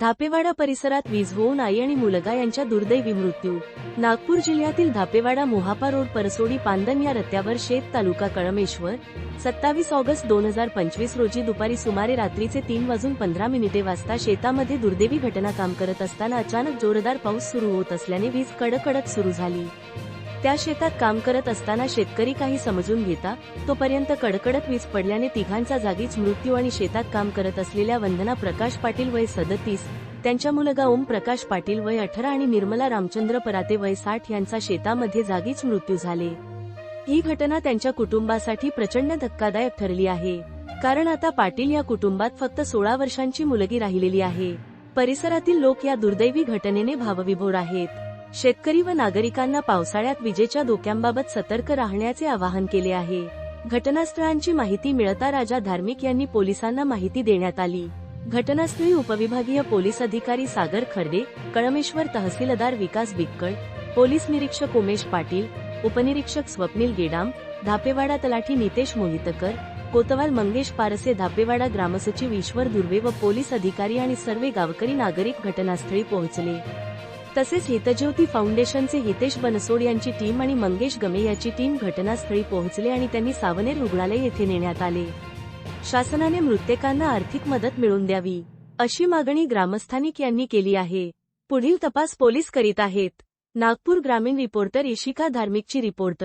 धापेवाडा परिसरात वीज होऊन आई आणि मुलगा यांच्या दुर्दैवी मृत्यू. नागपूर जिल्ह्यातील धापेवाडा मोहापा रोड परसोडी पांदन या रत्त्यावर शेत तालुका कळमेश्वर सत्तावीस ऑगस्ट दोन हजार पंचवीस रोजी दुपारी सुमारे रात्रीचे तीन वाजून पंधरा मिनिटे वाजता शेतामध्ये दुर्दैवी घटना काम करत असताना अचानक जोरदार पाऊस सुरू होत असल्याने वीज कडकडत सुरू झाली. त्या शेतात काम करत असताना शेतकरी काही समजून घेता तोपर्यंत कडकडत वीज पडल्याने तिघांचा जागीच मृत्यू आणि शेतात काम करत असलेल्या वंदना प्रकाश पाटील वय सदतीस त्यांच्या मुलगा ओम प्रकाश पाटील वय अठरा आणि निर्मला रामचंद्र पराते वय साठ यांचा शेतामध्ये जागीच मृत्यू झाले. ही घटना त्यांच्या कुटुंबासाठी प्रचंड धक्कादायक ठरली आहे. कारण आता पाटील या कुटुंबात फक्त सोळा वर्षांची मुलगी राहिलेली आहे. परिसरातील लोक या दुर्दैवी घटनेने भावविभोर आहेत. शेतकरी व नागरिकांना पावसाळ्यात विजेच्या धोक्यांबाबत सतर्क राहण्याचे आवाहन केले आहे. घटनास्थळांची माहिती मिळता राजा धार्मिक यांनी पोलिसांना माहिती देण्यात आली. घटनास्थळी उपविभागीय पोलीस अधिकारी सागर खर्डे कळमेश्वर तहसीलदार विकास बिक्कळ पोलीस निरीक्षक उमेश पाटील उपनिरीक्षक स्वप्नील गेडाम धापेवाडा तलाठी नितेश मोहितकर कोतवाल मंगेश पारसे धापेवाडा ग्रामसचिव ईश्वर दुर्वे व पोलीस अधिकारी आणि सर्व गावकरी नागरिक घटनास्थळी पोहोचले. तसेच हितज्योती फाउंडेशनचे हितेश बनसोड यांची टीम आणि मंगेश गमे याची टीम घटनास्थळी पोहोचले आणि त्यांनी सावनेर रुग्णालय येथे नेण्यात आले. शासनाने मृत्यकांना आर्थिक मदत मिळवून द्यावी अशी मागणी ग्रामस्थानिक यांनी केली आहे. पुढील तपास पोलीस करीत आहेत. नागपूर ग्रामीण रिपोर्टर इशिका धार्मिकची रिपोर्ट.